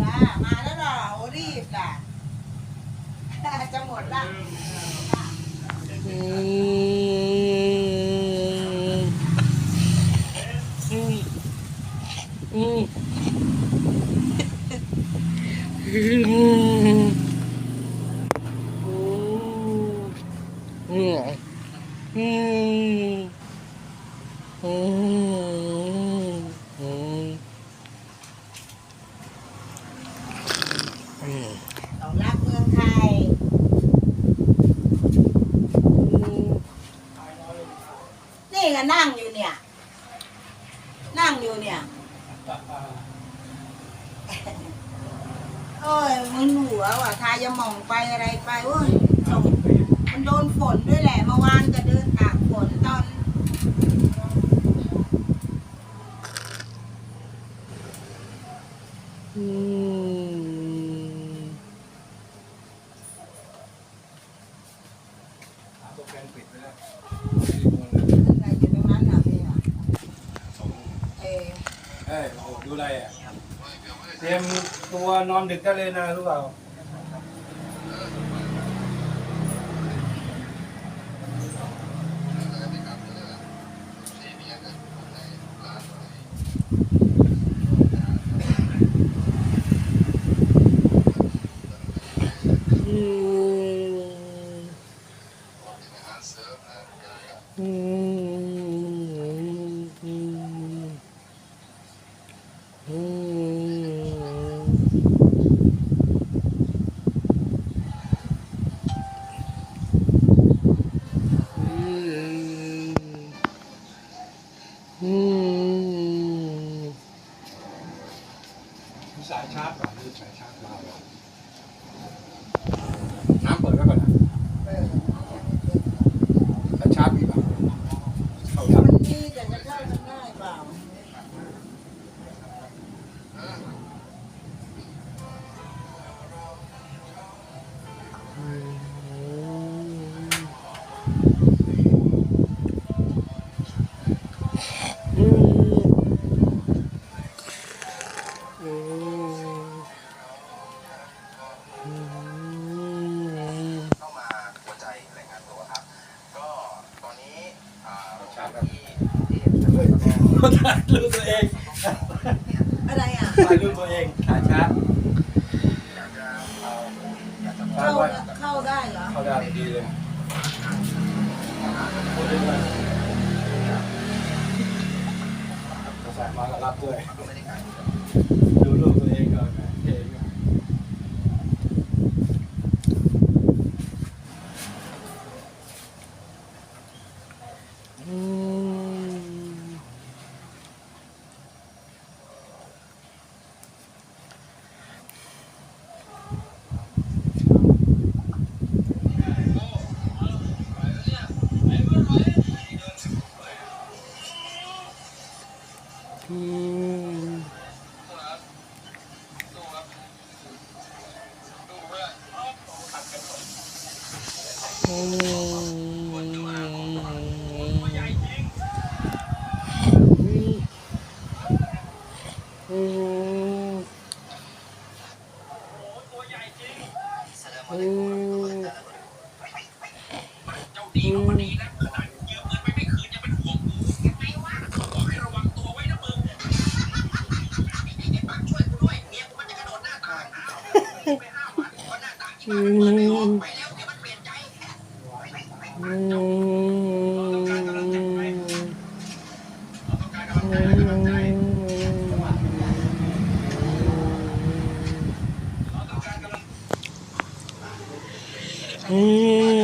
จ้า มาแล้วเหรอโอรีบล่ะ จะหมดละอืม โอ้ยมึนหัวว่ะทายาหมองไปอะไรไปโอ้ยมันโดนฝนด้วยแหละเมื่อวานก็เดินตากฝนตอนอืมตัวแกนปิดไปแล้วอะไรอยู่ตรงนั้นน่ะพี่อะเออเอ้ยโอ้ดูอะไรอะ เตรียมตัวนอนดึกได้เลยนะรู้เปล่า สายชาร์จก่อนมีสายชาร์จมาน้ำเปิดไว้ก่อนนะ ถ่ายรูปตัวเองอะไรอะถ่ายรูปตัวเองขาช้าเข้าเข้าได้เหรอเข้าได้ดีเลยใสมาแล้วรับด้วยดูรูปตัวเองก่อนเองโอ้ อืมอืมอืม อืมอืมอืม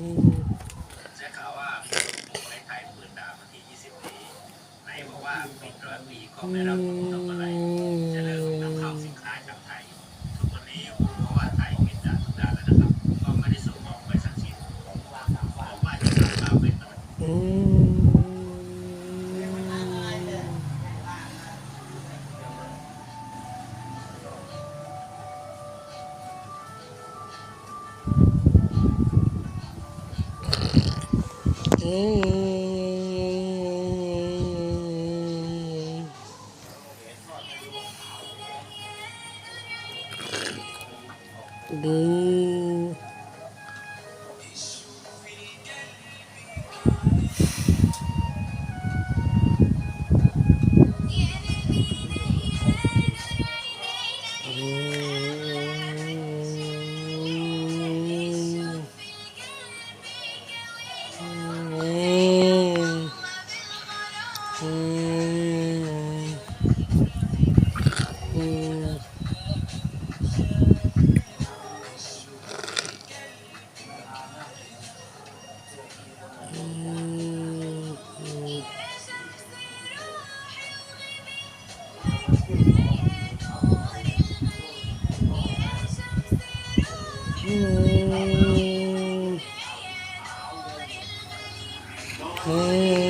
ได้ข่าวว่าในไทยปืนดาบวันที่ 20 นี้นบอกว่าปิดร้อปีก็ไม่รับ Saturday. Mm.